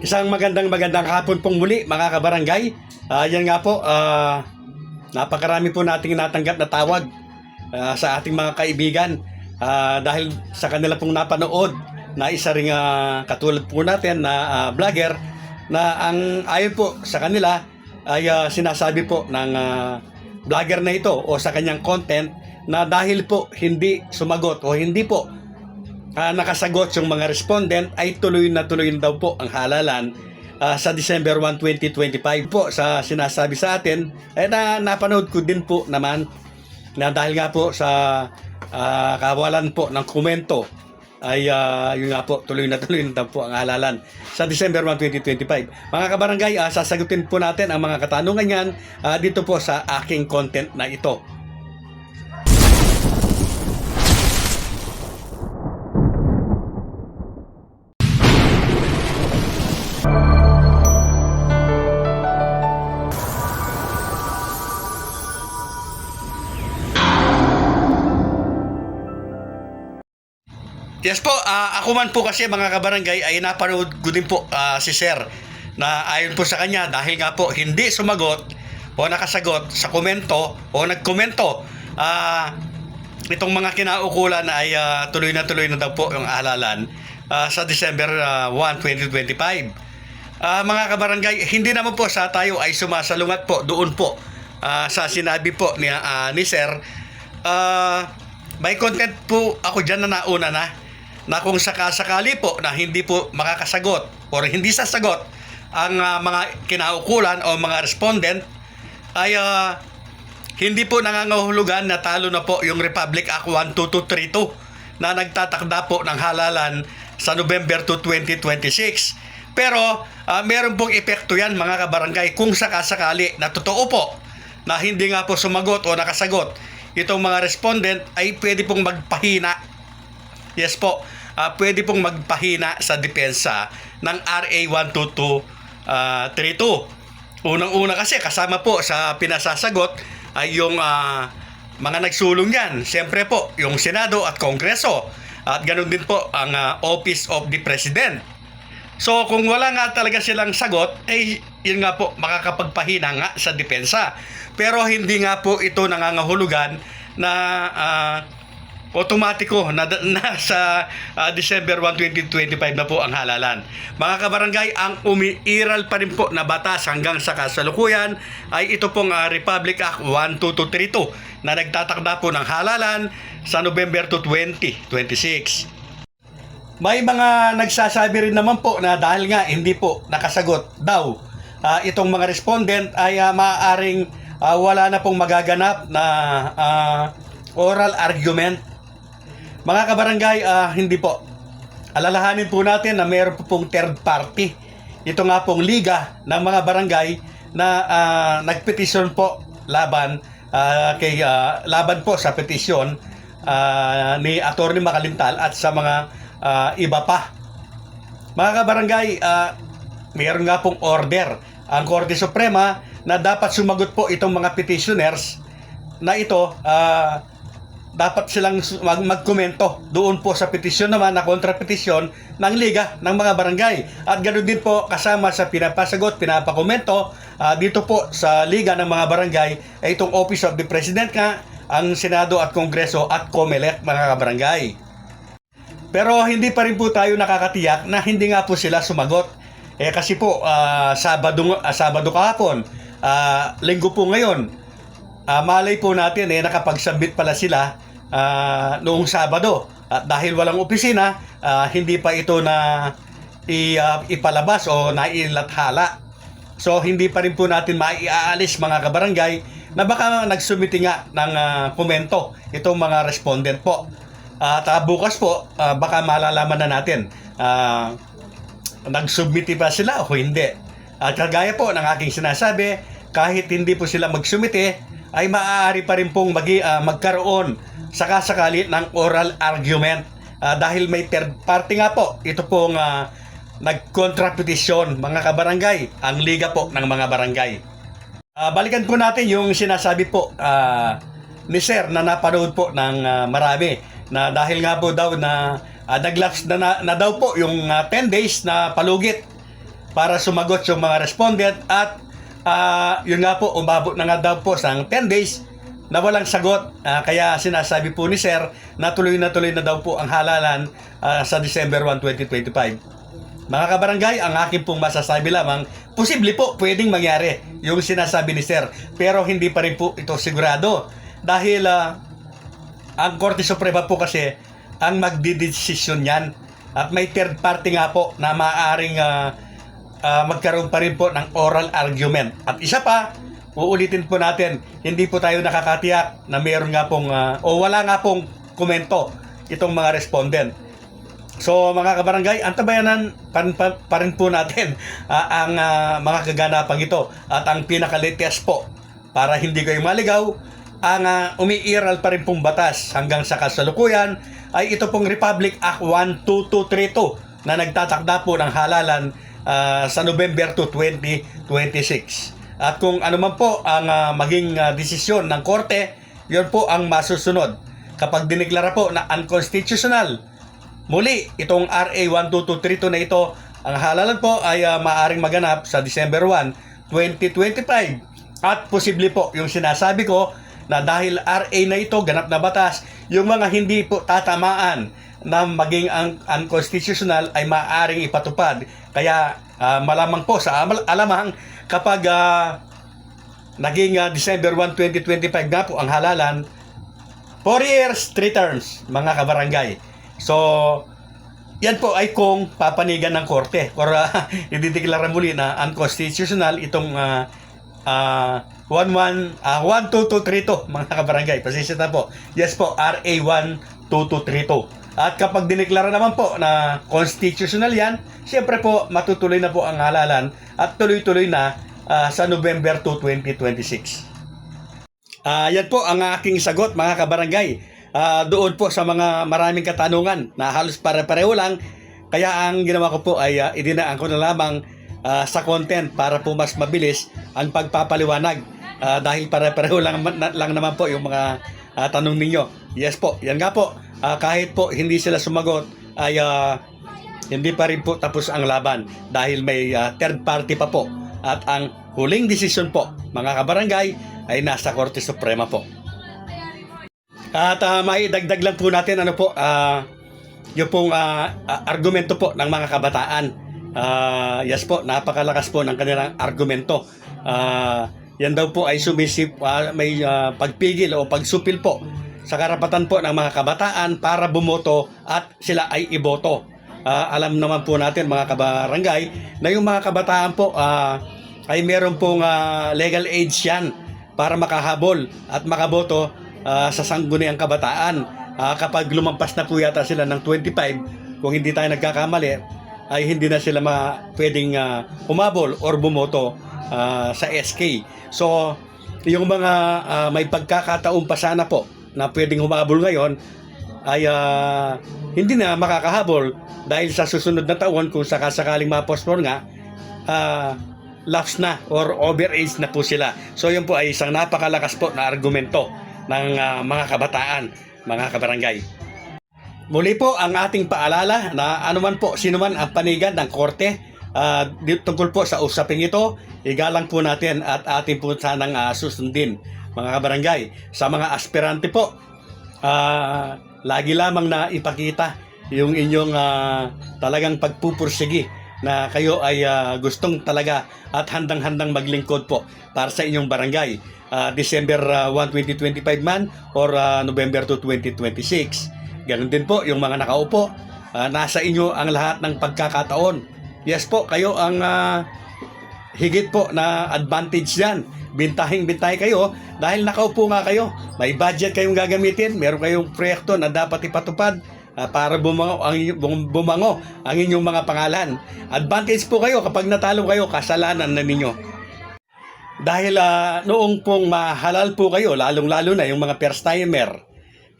Isang magandang magandang hapon pong muli mga kabarangay. Ah, yan nga po, ah, napakarami po nating natanggap na tawag ah, sa ating mga kaibigan Ah, dahil sa kanila pong napanood na isa ring ah, katulad po natin na ah, vlogger na ang ayon po sa kanila ay ah, sinasabi po ng ah, vlogger na ito o sa kanyang content na dahil po hindi sumagot o hindi po ah, nakasagot yung mga respondent ay tuloy na tuloy na daw po ang halalan ah, sa December 1, 2025 po sa sinasabi sa atin eh na napanood ko din po naman na dahil nga po sa ah, kawalan po ng komento ay ah, yun nga po tuloy na tuloy na daw po ang halalan sa December 1, 2025. Mga kabarangay, ah, sasagutin po natin ang mga katanungan yan ah, dito po sa aking content na ito. Yes po, ah, ako man po kasi mga kabarangay ay napanood ko din po ah, si Sir na ayon po sa kanya dahil nga po hindi sumagot o nakasagot sa komento o nagkomento ah, itong mga kinaukulan ay ah, tuloy na tuloy na daw po yung halalan ah, sa December ah, 1, 2025. Ah, mga kabarangay, hindi naman po sa tayo ay sumasalungat po doon po ah, sa sinabi po ni, ah, ni Sir. Ah, may content po ako dyan na nauna na na kung sakasakali po na hindi po makakasagot or hindi sasagot ang ah, mga kinaukulan o mga respondent ay ah, hindi po nangangahulugan na talo na po yung Republic Act 12232 na nagtatakda po ng halalan sa November 2, 2026. Pero ah, meron pong epekto yan mga kabarangay kung sakasakali na totoo po na hindi nga po sumagot o nakasagot itong mga respondent ay pwede pong magpahina Yes po, ah, pwede pong magpahina sa depensa ng RA 12232. Unang-una kasi kasama po sa pinasasagot ay yung ah, mga nagsulong yan. Siyempre po, yung Senado at Kongreso. At ganun din po ang ah, Office of the President. So kung wala nga talaga silang sagot, eh yun nga po makakapagpahina nga sa depensa. Pero hindi nga po ito nangangahulugan na ah, otomatiko na, na sa ah, December 1, 2025 na po ang halalan. Mga kabarangay, ang umiiral pa rin po na batas hanggang sa kasalukuyan ay ito pong ah, Republic Act 12232 na nagtatakda po ng halalan sa November 2, 2026. May mga nagsasabi rin naman po na dahil nga hindi po nakasagot daw ah, itong mga respondent ay ah, maaaring ah, wala na pong magaganap na ah, oral argument. Mga kabarangay, ah, hindi po. Alalahanin po natin na mayroon po pong third party. Ito nga pong liga ng mga barangay na ah, nagpetisyon po laban ah, kay ah, laban po sa petisyon ah, ni Attorney Makalintal at sa mga ah, iba pa. Mga kabarangay, ah, mayroon nga pong order ang Korte Suprema na dapat sumagot po itong mga petitioners na ito ah, dapat silang mag- magkomento doon po sa petisyon naman na kontrapetisyon ng Liga ng mga barangay. At ganoon din po kasama sa pinapasagot, pinapakomento ah, dito po sa Liga ng mga barangay ay itong Office of the President nga, ang Senado at Kongreso at COMELEC mga kabarangay. Pero hindi pa rin po tayo nakakatiyak na hindi nga po sila sumagot. Eh kasi po ah, Sabado ah, Sabado kahapon, ah, Linggo po ngayon. Ah, malay po natin eh nakapagsabit pala sila ah, noong Sabado. At dahil walang opisina, ah, hindi pa ito na i, ah, ipalabas o nailathala. So hindi pa rin po natin maiaalis mga kabarangay na baka nagsumiti nga ng ah, komento itong mga respondent po. At ah, bukas po, ah, baka malalaman na natin ah, nagsubmiti ba sila o hindi. At kagaya po ng aking sinasabi, kahit hindi po sila magsumiti, ay maaari pa rin pong magi, ah, magkaroon sakasakali ng oral argument. Ah, dahil may third party nga po, ito pong uh, nagkontrapetisyon mga kabarangay, ang liga po ng mga barangay. Ah, balikan po natin yung sinasabi po ah, ni Sir na napanood po ng ah, marami na dahil nga po daw na uh, naglaps na, na, na daw po yung ah, 10 days na palugit para sumagot yung mga respondent at ah, yun nga po, umabot na nga daw po sa 10 days na walang sagot. Ah, kaya sinasabi po ni Sir na tuloy na tuloy na daw po ang halalan ah, sa December 1, 2025. Mga kabarangay, ang akin pong masasabi lamang, posible po pwedeng mangyari yung sinasabi ni Sir. Pero hindi pa rin po ito sigurado. Dahil ah, ang Korte Suprema po kasi ang magdidesisyon yan. At may third party nga po na maaaring ah, ah, magkaroon pa rin po ng oral argument. At isa pa, uulitin po natin, hindi po tayo nakakatiyak na meron nga pong, ah, o wala nga pong komento itong mga respondent. So mga kabarangay, antabayanan pa, pa, pa rin po natin ah, ang ah, mga kaganapang ito at ang pinaka-latest po para hindi kayo maligaw ang ah, umiiral pa rin pong batas hanggang sa kasalukuyan ay ito pong Republic Act 12232 na nagtatakda po ng halalan ah, sa November 2, 2026. At kung ano man po ang ah, maging ah, desisyon ng korte, yon po ang masusunod. Kapag diniklara po na unconstitutional Muli, itong RA 12232 na ito, ang halalan po ay ah, maaring maganap sa December 1, 2025. At posible po yung sinasabi ko na dahil RA na ito, ganap na batas, yung mga hindi po tatamaan na maging ang unconstitutional ay maaring ipatupad. Kaya ah, malamang po sa alamang kapag ah, naging ah, December 1, 2025 na po ang halalan, 4 years, 3 terms, mga kabarangay. So, yan po ay kung papanigan ng korte or uh, idideklara muli na unconstitutional itong uh, uh, 11 uh, 12232 mga kabarangay. Pasensya na po. Yes po, RA 12232. At kapag dineklara naman po na constitutional yan, siyempre po matutuloy na po ang halalan at tuloy-tuloy na uh, sa November 2, 2026. Ah, yan po ang aking sagot mga kabarangay. Ah, doon po sa mga maraming katanungan na halos pare-pareho lang. Kaya ang ginawa ko po ay uh, idinaan ko na lamang ah, sa content para po mas mabilis ang pagpapaliwanag. Ah, dahil pare-pareho lang, lang naman po yung mga ah, tanong ninyo. Yes po, yan nga po. Ah, kahit po hindi sila sumagot ay ah, hindi pa rin po tapos ang laban dahil may ah, third party pa po. At ang huling desisyon po, mga kabarangay, ay nasa Korte Suprema po. At uh, maidagdag lang po natin ano po, ah yung pong ah, argumento po ng mga kabataan. Ah, yes po, napakalakas po ng kanilang argumento. Ah, yan daw po ay sumisip, ah, may ah, pagpigil o pagsupil po sa karapatan po ng mga kabataan para bumoto at sila ay iboto. Ah, alam naman po natin mga kabarangay na yung mga kabataan po ah, ay meron pong ah, legal age yan para makahabol at makaboto ah, sa sangguniang kabataan. Ah, kapag lumampas na po yata sila ng 25, kung hindi tayo nagkakamali, ay hindi na sila ma pwedeng ah, humabol or bumoto ah, sa SK. So, yung mga ah, may pagkakataon pa sana po na pwedeng humabol ngayon ay ah, hindi na makakahabol dahil sa susunod na taon kung sakasakaling mapospon nga ah, lapse na or overage na po sila. So yun po ay isang napakalakas po na argumento ng ah, mga kabataan, mga kabarangay. Muli po ang ating paalala na anuman po, sino man ang panigan ng korte di- tungkol po sa usaping ito, igalang po natin at ating po sanang ah, susundin mga kabarangay. Sa mga aspirante po, ah, lagi lamang na ipakita yung inyong ah, talagang pagpupursigi na kayo ay ah, gustong talaga at handang-handang maglingkod po para sa inyong barangay. Ah, December ah, 1, 2025 man or ah, November 2, 2026. Ganon din po yung mga nakaupo. ah, nasa inyo ang lahat ng pagkakataon. Yes po, kayo ang ah, higit po na advantage yan. Bintahing bintahe kayo dahil nakaupo nga kayo. May budget kayong gagamitin, meron kayong proyekto na dapat ipatupad ah, para bumango ang, bumango ang inyong mga pangalan. Advantage po kayo kapag natalo kayo, kasalanan na ninyo. Dahil ah, noong pong mahalal po kayo, lalong-lalo na yung mga first timer,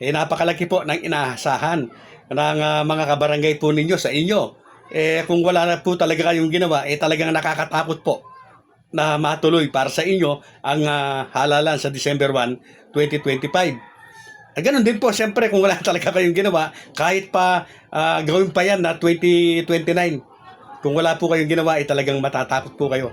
eh napakalaki po ng inaasahan ng ah, mga kabarangay po ninyo sa inyo. Eh kung wala na po talaga kayong ginawa, eh talagang nakakatakot po na matuloy para sa inyo ang ah, halalan sa December 1, 2025. Ah, ganun din po, siyempre kung wala talaga kayong ginawa, kahit pa ah, gawin pa yan na 2029, Kung wala po kayong ginawa, eh talagang matatakot po kayo.